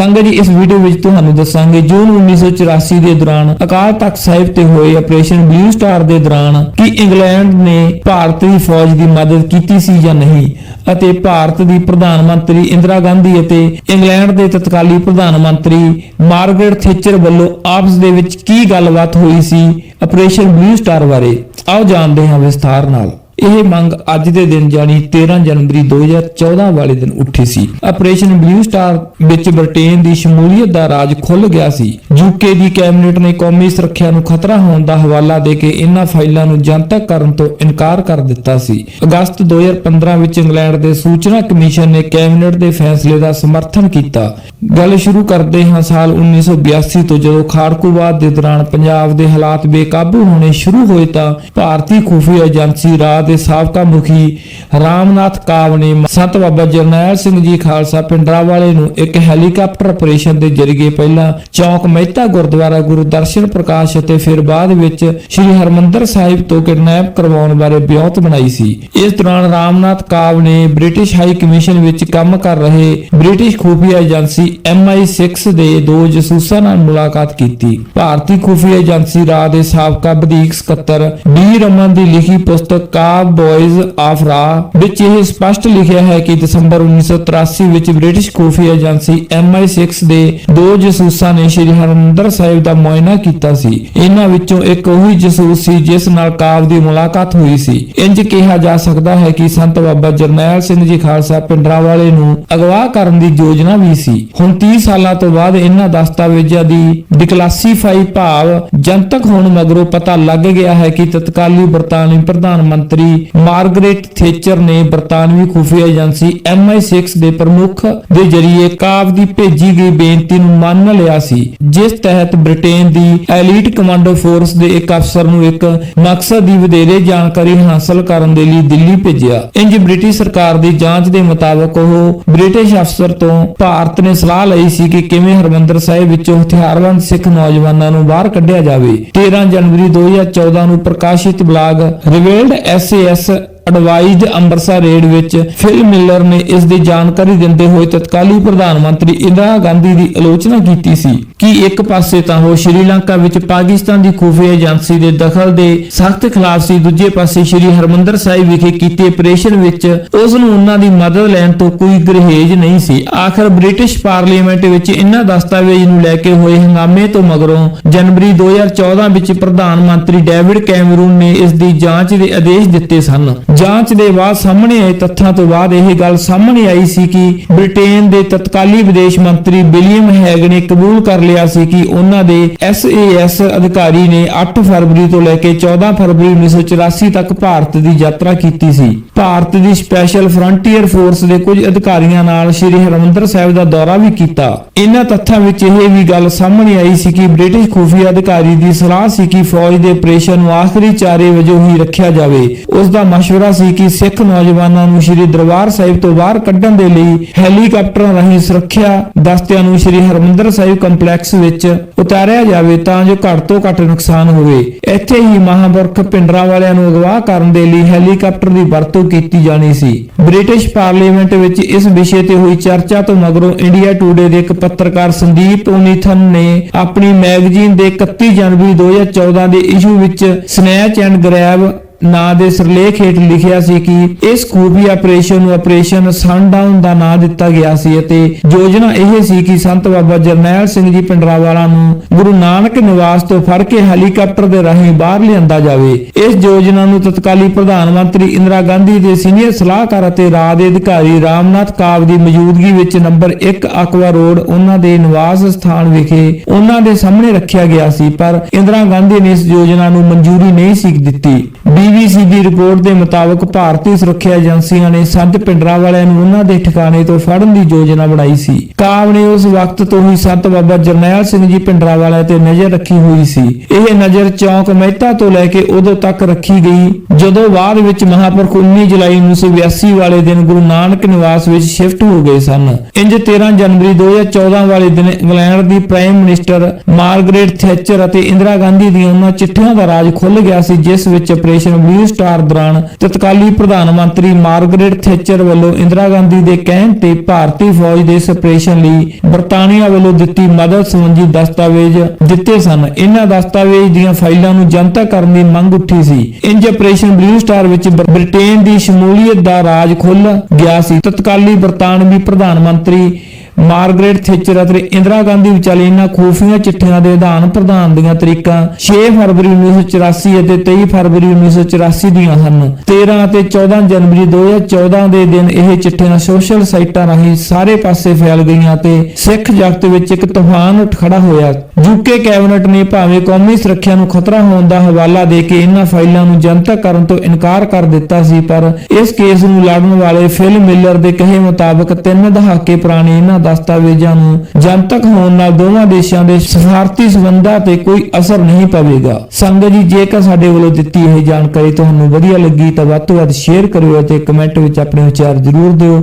ਸੰਗਤ ਜੀ, ਇਸ ਵੀਡੀਓ ਵਿੱਚ ਤੁਹਾਨੂੰ ਦੱਸਾਂਗੇ ਜੂਨ 1984 ਦੇ ਦੌਰਾਨ ਅਕਾਲ ਤਖਤ ਸਾਹਿਬ ਤੇ ਹੋਏ ਆਪਰੇਸ਼ਨ ਬਲੂ ਸਟਾਰ ਦੇ ਦੌਰਾਨ ਕੀ ਇੰਗਲੈਂਡ ਨੇ ਭਾਰਤ ਦੀ ਫੌਜ ਦੀ ਮਦਦ ਕੀਤੀ ਸੀ ਜਾਂ ਨਹੀਂ ਅਤੇ ਭਾਰਤ ਦੀ ਪ੍ਰਧਾਨ ਮੰਤਰੀ ਇੰਦਰਾ ਗਾਂਧੀ ਅਤੇ ਇੰਗਲੈਂਡ ਦੇ ਤਤਕਾਲੀ ਪ੍ਰਧਾਨ ਮੰਤਰੀ ਮਾਰਗਰਟ ਥੈਚਰ ਵੱਲੋਂ ਆਪਸ ਦੇ ਵਿੱਚ ਕੀ ਗੱਲਬਾਤ ਹੋਈ ਸੀ ਆਪਰੇਸ਼ਨ ਬਲੂ ਸਟਾਰ ਬਾਰੇ? ਆਓ ਜਾਣਦੇ ਹਾਂ ਵਿਸਥਾਰ ਨਾਲ। ਇਹ ਮੰਗ ਅੱਜ ਦੇ ਦਿਨ ਜਾਨੀ 13 ਜਨਵਰੀ 2014 ਵਾਲੇ ਦਿਨ ਉੱਠੀ ਸੀ। ਆਪਰੇਸ਼ਨ ਬਲੂ ਸਟਾਰ ਵਿੱਚ ਬ੍ਰਿਟੇਨ ਦੀ ਸ਼ਮੂਲੀਅਤ ਦਾ ਰਾਜ ਖੁੱਲ ਗਿਆ ਸੀ। ਯੂਕੇ ਦੀ ਕੈਬਨਿਟ ਨੇ ਕੌਮੀ ਸੁਰੱਖਿਆ ਨੂੰ ਖਤਰਾ ਹੋਣ ਦਾ ਹਵਾਲਾ ਦੇ ਕੇ ਇਹਨਾਂ ਫਾਈਲਾਂ ਨੂੰ ਜਨਤਕ ਕਰਨ ਤੋਂ ਇਨਕਾਰ ਕਰ ਦਿੱਤਾ ਸੀ। ਅਗਸਤ 2015 ਵਿੱਚ ਇੰਗਲੈਂਡ ਦੇ ਸੂਚਨਾ ਕਮਿਸ਼ਨ ਨੇ ਕੈਬਨਿਟ ਦੇ ਫੈਸਲੇ ਦਾ ਸਮਰਥਨ ਕੀਤਾ। ਗੱਲ ਸ਼ੁਰੂ ਕਰਦੇ ਹਾਂ ਸਾਲ 1982 ਤੋਂ ਜਦੋਂ ਖਾੜਕੂਵਾਦ ਦੇ ਦੌਰਾਨ ਪੰਜਾਬ ਦੇ ਹਾਲਾਤ ਬੇਕਾਬੂ ਹੋਣੇ ਸ਼ੁਰੂ ਹੋਏ ਤਾਂ ਭਾਰਤੀ ਖੂਫੀਆ ਏਜੰਸੀ ਰਾਤ ਦੇ ਸਾਬਕਾ ਮੁਖੀ ਰਾਮਨਾਥ ਕਾਵ ਨੇ ਸੰਤ ਬਾਬਾ ਜਰਨੈਲ ਸਿੰਘ ਜੀ ਖਾਲਸਾ ਪਿੰਡਰਾਵਾਲੇ ਨੂੰ ਇੱਕ ਹੈਲੀਕਾਪਟਰ ਆਪਰੇਸ਼ਨ ਦੇ ਜ਼ਰੀਏ ਪਹਿਲਾਂ ਚੌਕ ਮਹਿਤਾ ਗੁਰਦੁਆਰਾ ਗੁਰੂ ਦਰਸ਼ਨ ਪ੍ਰਕਾਸ਼ ਅਤੇ ਫਿਰ ਬਾਅਦ ਵਿੱਚ ਸ੍ਰੀ ਹਰਮੰਦਰ ਸਾਹਿਬ ਤੋਂ ਕਿਡਨੈਪ ਕਰਵਾਉਣ ਬਾਰੇ ਬਿਆਨਤ ਬਣਾਈ ਸੀ। ਇਸ ਦੌਰਾਨ ਰਾਮਨਾਥ ਕਾਵ ਨੇ ਬ੍ਰਿਟਿਸ਼ ਹਾਈ ਕਮਿਸ਼ਨ ਵਿੱਚ ਕੰਮ ਕਰ ਰਹੇ ਬ੍ਰਿਟਿਸ਼ ਖੂਫੀਆ ਏਜੰਸੀ MI6 ਦੇ ਦੋ ਜਸੂਸਾਂ ਨਾਲ ਮੁਲਾਕਾਤ ਕੀਤੀ। ਭਾਰਤੀ ਖੂਫੀਆ ਏਜੰਸੀ ਰਾਜ ਦੇ ਸਾਬਕਾ ਵਧੀਕ ਸਕੱਤਰ ਬੀ ਰਮਨ ਦੀ ਲਿਖੀ ਪੁਸਤਕ ਕਾਬ ਬॉयਜ਼ ਆਫ ਰਾ ਵਿੱਚ ਇਹ ਸਪਸ਼ਟ ਲਿਖਿਆ ਹੈ ਕਿ ਦਸੰਬਰ 1983 ਵਿੱਚ ਬ੍ਰਿਟਿਸ਼ ਖੂਫੀਆ ਏਜੰਸੀ MI6 ਦੇ ਦੋ ਜਸੂਸਾਂ ਨੇ ਸ਼੍ਰੀ ਹਰਿਮੰਦਰ ਸਾਹਿਬ ਦਾ ਮੁਆਇਨਾ ਕੀਤਾ ਸੀ। ਇਹਨਾਂ ਵਿੱਚੋਂ ਇੱਕ ਉਹੀ ਜਸੂਸ ਸੀ ਜਿਸ ਨਾਲ ਕਾਬ ਦੀ ਮੁਲਾਕਾਤ ਹੋਈ ਸੀ। ਇੰਜ ਕਿਹਾ ਜਾ ਸਕਦਾ ਹੈ ਕਿ ਸੰਤ ਬਾਬਾ ਜਰਨੈਲ ਸਿੰਘ ਜੀ ਖਾਲਸਾ ਪਿੰਡਰਾਵਾਲੇ ਨੂੰ ਅਗਵਾ ਕਰਨ ਦੀ ਯੋਜਨਾ ਵੀ ਸੀ। ਹੁਣ 30 ਸਾਲਾਂ ਤੋਂ ਬਾਅਦ ਇਹਨਾਂ ਦਸਤਾਵੇਜ਼ਾਂ ਦੀ ਡਿਕਲਾਸੀਫਾਈ ਭਾਵ ਜਨਤਕ ਹੋਣ ਮਗਰੋਂ ਪਤਾ ਲੱਗ ਗਿਆ ਹੈ ਕਿ ਤਤਕਾਲੀ ਬਰਤਾਨਵੀ ਪ੍ਰਧਾਨ ਮੰਤਰੀ ਮਾਰਗਰੇਟ ਥੇਚਰ ਨੇ ਬਰਤਾਨਵੀ ਖੁਫੀਆ ਏਜੰਸੀ MI6 ਦੇ ਪ੍ਰਮੁੱਖ ਦੇ ਜ਼ਰੀਏ ਕਾਬ ਦੀ ਭੇਜੀ ਗਈ ਬੇਨਤੀ ਨੂੰ ਮੰਨ ਲਿਆ ਸੀ, ਜਿਸ ਤਹਿਤ ਬ੍ਰਿਟੇਨ ਦੀ ਐਲੀਟ ਕਮਾਂਡੋ ਫੋਰਸ ਦੇ ਇੱਕ ਅਫਸਰ ਨੂੰ ਇੱਕ ਮਕਸਦ ਦੀ ਵਧੇਰੇ ਜਾਣਕਾਰੀ ਹਾਸਲ ਕਰਨ ਦੇ ਲਈ ਦਿੱਲੀ ਭੇਜਿਆ। ਇੰਜ ਬ੍ਰਿਟਿਸ਼ ਸਰਕਾਰ ਦੀ ਜਾਂਚ ਦੇ ਮੁਤਾਬਕ ਉਹ ਬ੍ਰਿਟਿਸ਼ ਅਫਸਰ ਤੋਂ ਭਾਰਤ ਨੇ ਸਲਾਹ ਲਈ ਸੀ ਕਿ ਕਿਵੇਂ ਹਰਮੰਦਰ ਸਾਹਿਬ ਵਿੱਚੋਂ ਹਥਿਆਰਬੰਦ ਸਿੱਖ ਨੌਜਵਾਨਾਂ ਨੂੰ ਬਾਹਰ ਕੱਢਿਆ ਜਾਵੇ। 13 ਜਨਵਰੀ 2014 ਨੂੰ ਪ੍ਰਕਾਸ਼ਿਤ blog revealed SAS advised Amritsar raid ਵਿੱਚ ਫਿਲ ਮਿਲਰ ਨੇ ਇਸ ਦੀ ਜਾਣਕਾਰੀ ਦਿੰਦੇ ਹੋਏ ਤਤਕਾਲੀ ਪ੍ਰਧਾਨ ਮੰਤਰੀ ਇੰਦਰਾ ਗਾਂਧੀ ਦੀ ਆਲੋਚਨਾ ਕੀਤੀ ਸੀ ਕਿ ਇੱਕ ਪਾਸੇ ਤਾਂ ਉਹ ਸ਼੍ਰੀਲੰਕਾ ਵਿੱਚ ਪਾਕਿਸਤਾਨ ਦੀ ਖੂਫੀਆ ਏਜੰਸੀ ਦੇ ਦਖਲ ਦੇ ਸਖਤ ਖਿਲਾਫ ਸੀ, ਦੂਜੇ ਪਾਸੇ ਸ਼੍ਰੀ ਹਰਮੰਦਰ ਸਾਹਿਬ ਵਿਖੇ ਕੀਤੇ ਆਪਰੇਸ਼ਨ ਵਿੱਚ ਉਸ ਨੂੰ ਉਹਨਾਂ ਦੀ ਮਦਦ ਲੈਣ ਤੋਂ ਕੋਈ ਗਰਹੇਜ ਨਹੀਂ ਸੀ। ਆਖਰ ਬ੍ਰਿਟਿਸ਼ ਪਾਰਲੀਮੈਂਟ ਵਿੱਚ ਇਹਨਾਂ ਦਸਤਾਵੇਜ਼ ਨੂੰ ਲੈ ਕੇ ਹੋਏ ਹੰਗਾਮੇ ਤੋਂ ਮਗਰੋਂ ਜਨਵਰੀ 2014 ਵਿੱਚ ਪ੍ਰਧਾਨ ਮੰਤਰੀ ਡੇਵਿਡ ਕੈਮਰੂਨ ਨੇ ਇਸ ਦੀ ਜਾਂਚ ਦੇ ਆਦੇਸ਼ ਦਿੱਤੇ ਸਨ। ਜਾਂਚ ਦੇ ਬਾਅਦ ਸਾਹਮਣੇ ਆਏ ਤੱਥਾਂ ਤੋਂ ਬਾਅਦ ਇਹ ਗੱਲ ਸਾਹਮਣੇ ਆਈ ਸੀ ਕਿ ਬ੍ਰਿਟੇਨ ਦੇ ਤਤਕਾਲੀ ਵਿਦੇਸ਼ ਮੰਤਰੀ ਵਿਲੀਅਮ ਹੈਗ ਨੇ ਕਬੂਲ ਕਰ ਲਿਆ ਸੀ ਕਿ ਉਹਨਾਂ ਦੇ SAS ਅਧਿਕਾਰੀ ਨੇ 8 ਫਰਵਰੀ ਤੋਂ ਲੈ ਕੇ 14 ਫਰਵਰੀ 1984 ਤੱਕ ਭਾਰਤ ਦੀ ਯਾਤਰਾ ਕੀਤੀ ਸੀ। ਭਾਰਤ ਦੀ ਸਪੈਸ਼ਲ ਫਰੰਟੀਅਰ ਫੋਰਸ ਦੇ ਕੁਝ ਅਧਿਕਾਰੀਆਂ ਨਾਲ ਸ੍ਰੀ ਹਰਿਮੰਦਰ ਸਾਹਿਬ ਦਾ ਦੌਰਾ ਵੀ ਕੀਤਾ। ਇਹਨਾਂ ਤੱਥਾਂ ਵਿੱਚ ਇਹ ਵੀ ਗੱਲ ਸਾਹਮਣੇ ਆਈ ਸੀ ਕਿ ਬ੍ਰਿਟਿਸ਼ ਖੁਫੀਆ ਅਧਿਕਾਰੀ ਦੀ ਸਲਾਹ ਸੀ ਕਿ ਫੌਜ ਦੇ ਆਪਰੇਸ਼ਨ ਨੂੰ ਆਖਰੀ ਚਾਰੇ ਵਜੋਂ ਹੀ ਰੱਖਿਆ ਜਾਵੇ। ਉਸ ਦਾ ਮਸ਼ਵਰਾ ਸੀ ਕਿ ਸਿੱਖ ਨੌਜਵਾਨਾਂ ਨੂੰ ਸ੍ਰੀ ਦਰਬਾਰ ਸਾਹਿਬ ਤੋਂ ਬਾਹਰ ਕੱਢਣ ਦੇ ਲਈ ਹੈਲੀਕਾਪਟਰਾਂ ਰਾਹੀਂ ਸੁਰੱਖਿਆ ਦਸਤਿਆਂ ਨੂੰ ਸ੍ਰੀ ਹਰਮੰਦਰ ਸਾਹਿਬ ਕੰਪਲੈਕਸ ਵਿੱਚ ਉਤਾਰਿਆ ਜਾਵੇ ਤਾਂ ਜੋ ਘੱਟ ਤੋਂ ਘੱਟ ਨੁਕਸਾਨ ਹੋਵੇ। ਇੱਥੇ ਹੀ ਮਹਾਂਪੁਰਖ ਪਿੰਡਰਾਂ ਵਾਲਿਆਂ ਨੂੰ ਅਗਵਾ ਕਰਨ ਦੇ ਲਈ ਹੈਲੀਕਾਪਟਰ ਦੀ ਵਰਤੋਂ ਕੀਤੀ ਜਾਣੀ ਸੀ। ਬ੍ਰਿਟਿਸ਼ ਪਾਰਲੀਮੈਂਟ ਵਿੱਚ ਇਸ ਵਿਸ਼ੇ ਤੇ ਹੋਈ ਚਰਚਾ ਤੋਂ ਮਗਰੋਂ ਇੰਡੀਆ ਟੂਡੇ ਦੇ ਇੱਕ ਪੱਤਰਕਾਰ ਸੰਦੀਪ ਓਨੀਥਨ ਨੇ ਆਪਣੀ ਮੈਗਜ਼ੀਨ ਦੇ 31 ਜਨਵਰੀ 2014 ਦੇ ਇਸ਼ੂ ਵਿੱਚ ਸਨੈਚ ਐਂਡ ਗ੍ਰੈਬ ਨਾਂ ਦੇ ਸਿਰਲੇਖ ਹੇਠ ਲਿਖਿਆ ਸੀ ਕਿ ਇਸ ਖੂਫੀਆ ਆਪਰੇਸ਼ਨ ਨੂੰ ਆਪਰੇਸ਼ਨ ਸਨਡਾਊਨ ਦਾ ਨਾਂ ਦਿੱਤਾ ਗਿਆ ਸੀ ਅਤੇ ਯੋਜਨਾ ਇਹ ਸੀ ਕਿ ਸੰਤ ਬਾਬਾ ਜਰਨੈਲ ਸਿੰਘ ਜੀ ਪਿੰਡਰਾਵਾਲਾ ਨੂੰ ਗੁਰੂ ਨਾਨਕ ਨਿਵਾਸ ਤੋਂ ਫੜ ਕੇ ਹੈਲੀਕਾਪਟਰ ਦੇ ਰਾਹੀਂ ਬਾਹਰ ਲਿਆਂਦਾ ਜਾਵੇ। ਇਸ ਯੋਜਨਾ ਨੂੰ ਤਤਕਾਲੀ ਪ੍ਰਧਾਨ ਮੰਤਰੀ ਇੰਦਰਾ ਗਾਂਧੀ ਦੇ ਸੀਨੀਅਰ ਸਲਾਹਕਾਰ ਅਤੇ ਰਾਜ ਦੇ ਅਧਿਕਾਰੀ ਰਾਮਨਾਥ ਕਾਵ ਦੀ ਮੌਜੂਦਗੀ ਵਿੱਚ ਨੰਬਰ 1 ਅਕਵਾ ਰੋਡ, ਉਹਨਾਂ ਦੇ ਨਿਵਾਸ ਸਥਾਨ ਵਿਖੇ ਉਹਨਾਂ ਦੇ ਸਾਹਮਣੇ ਰੱਖਿਆ ਗਿਆ ਸੀ, ਪਰ ਇੰਦਰਾ ਗਾਂਧੀ ਨੇ ਇਸ ਯੋਜਨਾ ਨੂੰ ਮਨਜ਼ੂਰੀ ਨਹੀਂ ਸੀ ਦਿੱਤੀ। BBC ਦੀ ਰਿਪੋਰਟ ਦੇ ਮੁਤਾਬਕ ਭਾਰਤੀ ਸੁਰੱਖਿਆ ਏਜੰਸੀਆਂ ਨੇ ਸੰਤ ਪਿੰਡਰਾ ਵਾਲਿਆਂ ਨੂੰ ਉਹਨਾਂ ਦੇ ਠਿਕਾਣੇ ਤੋਂ ਫੜਨ ਦੀ ਯੋਜਨਾ ਬਣਾਈ ਸੀ। ਕਾਵ ਨੇ ਉਸ ਵਕਤ ਤੋਂ ਹੀ ਸੰਤ ਬਾਬਾ ਜਰਨੈਲ ਸਿੰਘ ਜੀ ਪਿੰਡਰਾ ਵਾਲਿਆਂ ਤੇ ਨਜ਼ਰ ਰੱਖੀ ਹੋਈ ਸੀ। ਇਹ ਨਜ਼ਰ ਚੌਕ ਮਹਿਤਾ ਤੋਂ ਲੈ ਕੇ ਉਦੋਂ ਤੱਕ ਰੱਖੀ ਗਈ, ਜਦੋਂ ਬਾਅਦ ਵਿੱਚ ਮਹਾਪੁਰਖ 19 ਜੁਲਾਈ 1982 ਵਾਲੇ ਦਿਨ ਗੁਰੂ ਨਾਨਕ ਨਿਵਾਸ ਵਿੱਚ ਸ਼ਿਫਟ ਹੋ ਗਏ ਸਨ। ਇੰਜ 13 ਜਨਵਰੀ 2014 ਵਾਲੇ ਦਿਨ ਇੰਗਲੈਂਡ ਦੀ ਪ੍ਰਾਈਮ ਮਿਨਿਸਟਰ ਮਾਰਗਰੇਟ ਥੈਚਰ ਅਤੇ ਇੰਦਰਾ ਗਾਂਧੀ ਦੀਆਂ ਉਹਨਾਂ ਚਿੱਠੀਆਂ ਦਾ ਰਾਜ ਖੁੱਲ ਗਿਆ ਸੀ, ਜਿਸ ਵਿੱਚ ਆਪਰੇਸ਼ਨ ਬਲੂ ਸਟਾਰ ਦੌਰਾਨ ਤਤਕਾਲੀ ਪ੍ਰਧਾਨ ਮੰਤਰੀ ਮਾਰਗਰੇਟ ਥੈਚਰ ਵੱਲੋਂ ਇੰਦਰਾ ਗਾਂਧੀ ਦੇ ਕਹਿਣ ਤੇ ਭਾਰਤੀ ਫੌਜ ਦੇ ਸਪਰੇਸ਼ਨ ਲਈ ਬਰਤਾਨੀਆ ਵੱਲੋਂ ਦਿੱਤੀ ਮਦਦ ਸੰਬੰਧੀ ਦਸਤਾਵੇਜ਼ ਦਿੱਤੇ ਸਨ। ਇਹਨਾਂ ਦਸਤਾਵੇਜ਼ ਦੀਆਂ ਫਾਈਲਾਂ ਨੂੰ ਜਨਤਕ ਕਰਨ ਦੀ ਮੰਗ ਉੱਠੀ ਸੀ। ਇੰਜ ਆਪਰੇਸ਼ਨ ਬਲੂ ਸਟਾਰ ਵਿੱਚ ਬ੍ਰਿਟੇਨ ਦੀ ਸ਼ਮੂਲੀਅਤ ਦਾ ਰਾਜ ਖੁੱਲ ਗਿਆ ਸੀ। ਤਤਕਾਲੀ ਬਰਤਾਨਵੀ ਪ੍ਰਧਾਨ ਮੰਤਰੀ ਮਾਰਗਰੇਟ ਥੈਚਰ ਅਤੇ ਇੰਦਰਾ ਗਾਂਧੀ ਵਿਚਾਲੇ ਇਹਨਾਂ ਖੂਫੀਆ ਚਿੱਠੀਆਂ ਦੇ ਆਦਾਨ ਪ੍ਰਦਾਨ ਦੀਆਂ ਤਰੀਕਾਂ 6 ਫਰਵਰੀ 1984 ਅਤੇ 23 ਫਰਵਰੀ 1984 ਦੀਆਂ ਹਨ। 13 ਅਤੇ 14 ਜਨਵਰੀ 2014 ਦੇ ਦਿਨ ਇਹ ਚਿੱਠੀਆਂ ਸੋਸ਼ਲ ਸਾਈਟਾਂ ਰਾਹੀਂ ਸਾਰੇ ਪਾਸੇ ਫੈਲ ਗਈਆਂ ਤੇ ਸਿੱਖ ਜਗਤ ਵਿੱਚ ਇੱਕ ਤੂਫਾਨ ਉੱਠ ਖੜਾ ਹੋਇਆ। ਯੂਕੇ ਕੈਬਨਿਟ ਨੇ ਭਾਵੇਂ ਕੌਮੀ ਸੁਰੱਖਿਆ ਨੂੰ ਖਤਰਾ ਹੋਣ ਦਾ ਹਵਾਲਾ ਦੇ ਕੇ ਇਹਨਾਂ ਫਾਈਲਾਂ ਨੂੰ ਜਨਤਕ ਕਰਨ ਤੋਂ ਇਨਕਾਰ ਕਰ ਦਿੱਤਾ ਸੀ, ਪਰ ਇਸ ਕੇਸ ਨੂੰ ਲੜਨ ਵਾਲੇ ਫਿਲ ਮਿਲਰ ਦੇ ਕਹੇ ਮੁਤਾਬਕ ਤਿੰਨ ਦਹਾਕੇ ਪੁਰਾਣੇ ਇਹਨਾਂ ਦਸਤਾਵੇਜ਼ਾਂ ਨੂੰ ਜਨਤਕ ਹੋਣ ਨਾਲ ਦੋਵਾਂ ਦੇਸ਼ਾਂ ਦੇ ਸਫਾਰਤੀ ਸਬੰਧਾਂ ਤੇ ਕੋਈ ਅਸਰ ਨਹੀਂ ਪਵੇਗਾ। ਸੰਗਤ ਜੀ, ਜੇਕਰ ਸਾਡੇ ਵੱਲੋਂ ਦਿੱਤੀ ਇਹ ਜਾਣਕਾਰੀ ਤੁਹਾਨੂੰ ਵਧੀਆ ਲੱਗੀ, ਤਾਂ ਵੱਧ ਤੋਂ ਵੱਧ ਸ਼ੇਅਰ ਕਰਿਓ ਅਤੇ ਕਮੈਂਟ ਵਿੱਚ ਆਪਣੇ ਵਿਚਾਰ ਜ਼ਰੂਰ ਦਿਓ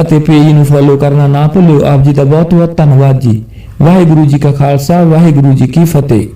ਅਤੇ ਪੇਜ ਨੂੰ ਫੋਲੋ ਕਰਨਾ ਨਾ ਭੁੱਲਿਓ। ਆਪ ਜੀ ਦਾ ਬਹੁਤ ਬਹੁਤ ਧੰਨਵਾਦ ਜੀ। ਵਾਹਿਗੁਰੂ ਜੀ ਕਾ ਖਾਲਸਾ, ਵਾਹਿਗੁਰੂ ਜੀ ਕੀ ਫਤਿਹ।